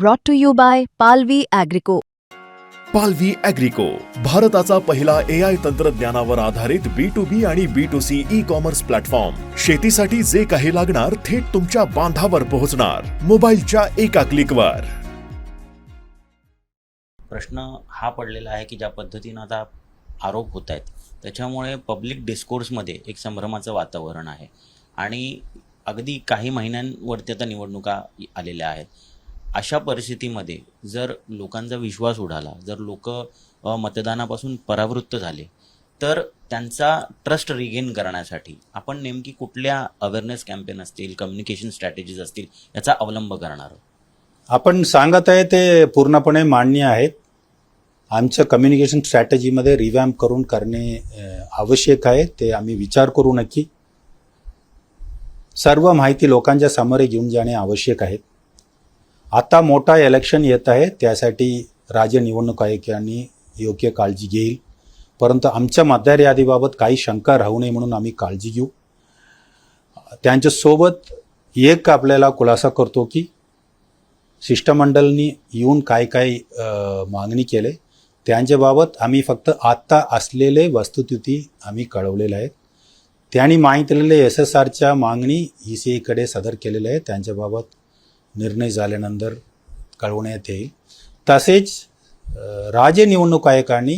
brought to you by Palvi Agrico. पालवी अॅग्रिको भारताचा पहिला ए आय तंत्रज्ञानावर आधारित बी टू बी आणि B two C e commerce platform शेतीसाठी जे काही लागणार थेट तुमच्या बांधावर पोहोचणार. मोबाईलच्या एका क्लिकवर प्रश्न हा पडलेला आहे की ज्या पद्धतीनं आता आरोप होत आहेत त्याच्यामुळे पब्लिक डिस्कोर्समध्ये एक संभ्रमाचं वातावरण आहे. आणि अगदी काही महिन्यांवरती आता निवडणुका आलेल्या आहेत. अशा परिस्थितीमध्ये जर लोकांचा विश्वास उडाला जर लोक मतदानापासून परावृत्त झाले तर त्यांचा ट्रस्ट रिगेन करण्यासाठी आपण नेमकी कुठल्या अवेअरनेस कॅम्पेन असतील कम्युनिकेशन स्ट्रॅटेजीज असतील याचा अवलंब करणार आहोत? आपण सांगत आहे ते पूर्णपणे मान्य आहेत. आमचं कम्युनिकेशन स्ट्रॅटेजीमध्ये रिवॅम्प करून करणे आवश्यक आहे ते आम्ही विचार करू नक्की. सर्व माहिती लोकांच्या समोर घेऊन जाणे आवश्यक आहे. आता मोठा इलेक्शन येत आहे त्यासाठी राज्य निवडणूक आयोग यांनी योग्य काळजी घेईल. परंतु आमच्या मतदार यादीबाबत काही शंका राहू नये म्हणून आम्ही काळजी घेऊ. त्यांच्यासोबत एक आपल्याला खुलासा करतो की शिष्टमंडळनी येऊन काय काय मागणी केले त्यांच्याबाबत आम्ही फक्त आत्ता असलेले वस्तुस्थिती आम्ही कळवलेले आहेत. त्यांनी मागितलेले एस एस आरच्या मागणी ई सी आयकडे सादर केलेल्या आहे. त्यांच्याबाबत निर्णय झाल्यानंतर कळवण्यात येईल. तसेच राज्य निवडणूक आयोगाने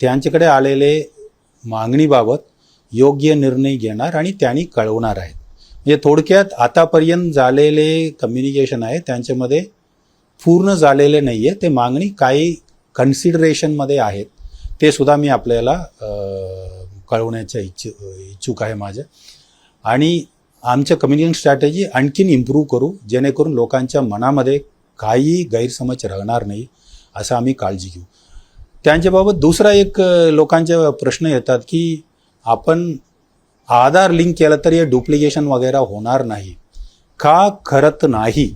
त्यांच्याकडे आलेले मागणीबाबत योग्य निर्णय घेणार आणि त्यांनी कळवणार आहेत. म्हणजे थोडक्यात आतापर्यंत झालेले कम्युनिकेशन आहे त्यांच्यामध्ये पूर्ण झालेले नाही आहे ते मागणी काही कन्सिडरेशनमध्ये आहेत. ते सुद्धा मी आपल्याला कळवण्याच्या इच्छु इच्छुक आहे माझं. आणि आमचं कम्युनिकेशन स्ट्रॅटेजी आणखीन इम्प्रूव्ह करू जेणेकरून लोकांच्या मनामध्ये काही गैरसमज राहणार नाही असं आम्ही काळजी घेऊ. त्यांच्याबाबत दुसरा एक लोकांचे प्रश्न येतात की आपण आधार लिंक केलं तर हे डुप्लिकेशन वगैरे होणार नाही. का खरत नाही?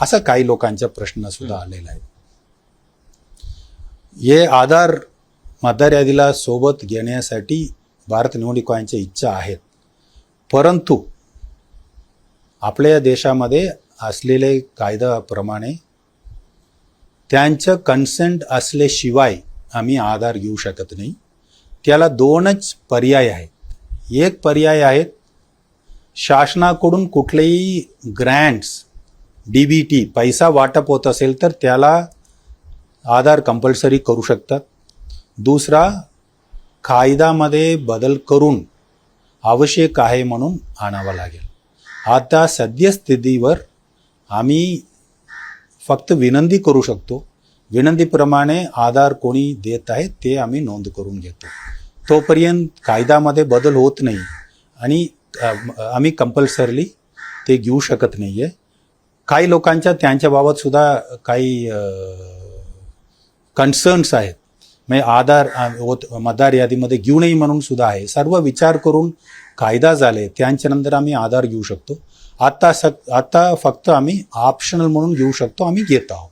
असं काही लोकांचा प्रश्न सुद्धा आलेला आहे. हे आधार मतदार यादीला सोबत घेण्यासाठी भारत निवडणूक आयोगाच्या इच्छा आहेत. परंतु आपल्या देशामध्ये असलेले कायद्याप्रमाणे त्यांचं कन्सेंट असल्याशिवाय आम्ही आधार घेऊ शकत नाही. त्याला दोनच पर्याय आहेत. एक पर्याय आहेत शासनाकडून कुठलेही ग्रँट्स डी बी टी पैसा वाटप होत असेल तर त्याला आधार कंपल्सरी करू शकतात. दुसरा कायद्यामध्ये बदल करून आवश्यक आहे म्हणून आणावा लागेल. आता सद्यस्थितीवर आम्ही फक्त विनंती करू शकतो. विनंतीप्रमाणे आधार कोणी देत आहे ते आम्ही नोंद करून घेतो. तोपर्यंत कायद्यामध्ये बदल होत नाही आणि आम्ही कंपल्सरली ते घेऊ शकत नाही आहे काही लोकांच्या त्यांच्याबाबतसुद्धा काही कन्सर्न्स आहेत. म्हणजे आधार होत- मतदार यादीमध्ये घेऊ नये म्हणून सुद्धा आहे. सर्व विचार करून कायदा झाले त्यांच्यानंतर आम्ही आधार घेऊ शकतो. आत्ता स आत्ता फक्त आम्ही ऑप्शनल म्हणून घेऊ शकतो आम्ही घेत आहोत.